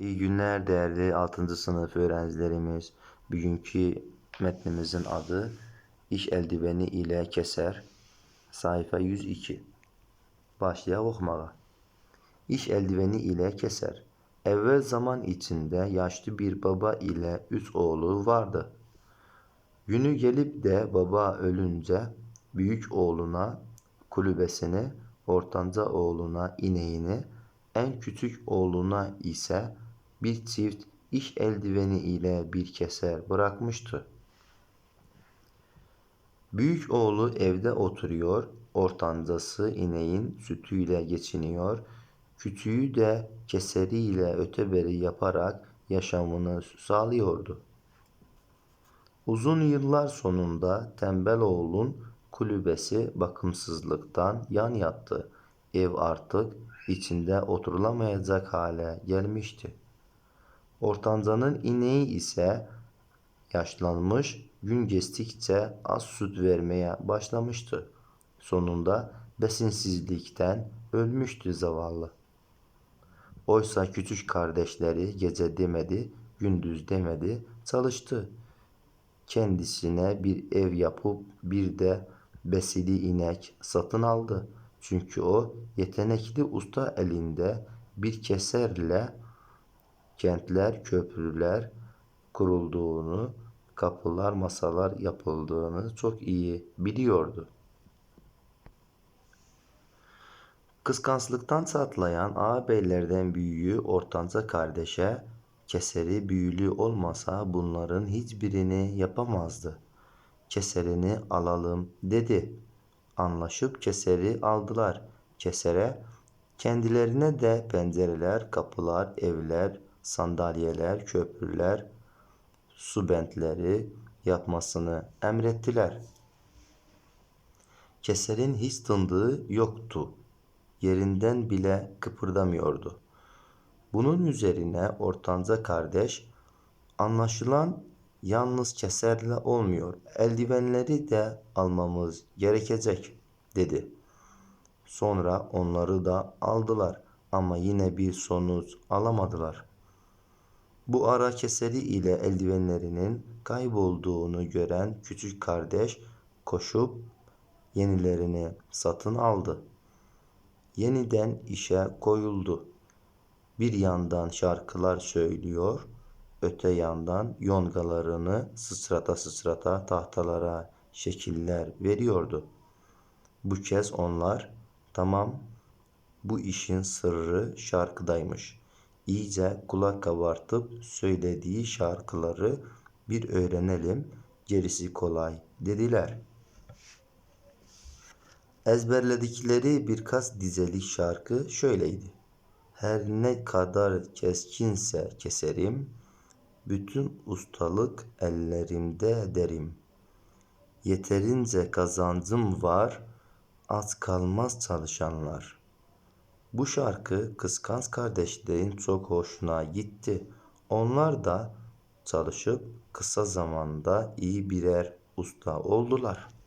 İyi günler değerli 6. sınıf öğrencilerimiz. Bugünkü metnimizin adı İş eldiveni ile keser. Sayfa 102. Başlayalım okumaya. İş eldiveni ile keser. Evvel zaman içinde yaşlı bir baba ile üç oğlu vardı. Günü gelip de baba ölünce büyük oğluna kulübesini, ortanca oğluna ineğini, en küçük oğluna ise bir çift iş eldiveni ile bir keser bırakmıştı. Büyük oğlu evde oturuyor, ortancası ineğin sütüyle geçiniyor, küçüğü de keseriyle öteberi yaparak yaşamını sağlıyordu. Uzun yıllar sonunda tembel oğlun kulübesi bakımsızlıktan yan yattı. Ev artık içinde oturulamayacak hale gelmişti. Ortancanın ineği ise yaşlanmış, gün geçtikçe az süt vermeye başlamıştı. Sonunda besinsizlikten ölmüştü zavallı. Oysa küçük kardeşleri gece demedi, gündüz demedi, çalıştı. Kendisine bir ev yapıp bir de besili inek satın aldı. Çünkü o yetenekli usta elinde bir keserle kentler, köprüler kurulduğunu, kapılar, masalar yapıldığını çok iyi biliyordu. Kıskançlıktan çatlayan ağabeylerden büyüğü ortanca kardeşe keseri büyülü olmasa bunların hiçbirini yapamazdı. Keserini alalım dedi. Anlaşıp keseri aldılar. Kesere kendilerine de pencereler, kapılar, evler, sandalyeler, köprüler, su bentleri yapmasını emrettiler. Keser'in hiç tındığı yoktu. Yerinden bile kıpırdamıyordu. Bunun üzerine ortanca kardeş anlaşılan yalnız keserle olmuyor. Eldivenleri de almamız gerekecek dedi. Sonra onları da aldılar ama yine bir sonuç alamadılar. Bu ara keseri ile eldivenlerinin kaybolduğunu gören küçük kardeş koşup yenilerini satın aldı. Yeniden işe koyuldu. Bir yandan şarkılar söylüyor, öte yandan yongalarını sıçrata sıçrata tahtalara şekiller veriyordu. Bu kez onlar tamam bu işin sırrı şarkıdaymış. İyice kulak kabartıp söylediği şarkıları bir öğrenelim gerisi kolay dediler. Ezberledikleri birkaç dizelik şarkı şöyleydi. Her ne kadar keskinse keserim, bütün ustalık ellerimde derim. Yeterince kazancım var, az kalmaz çalışanlar. Bu şarkı kıskanç kardeşlerin çok hoşuna gitti. Onlar da çalışıp kısa zamanda iyi birer usta oldular.''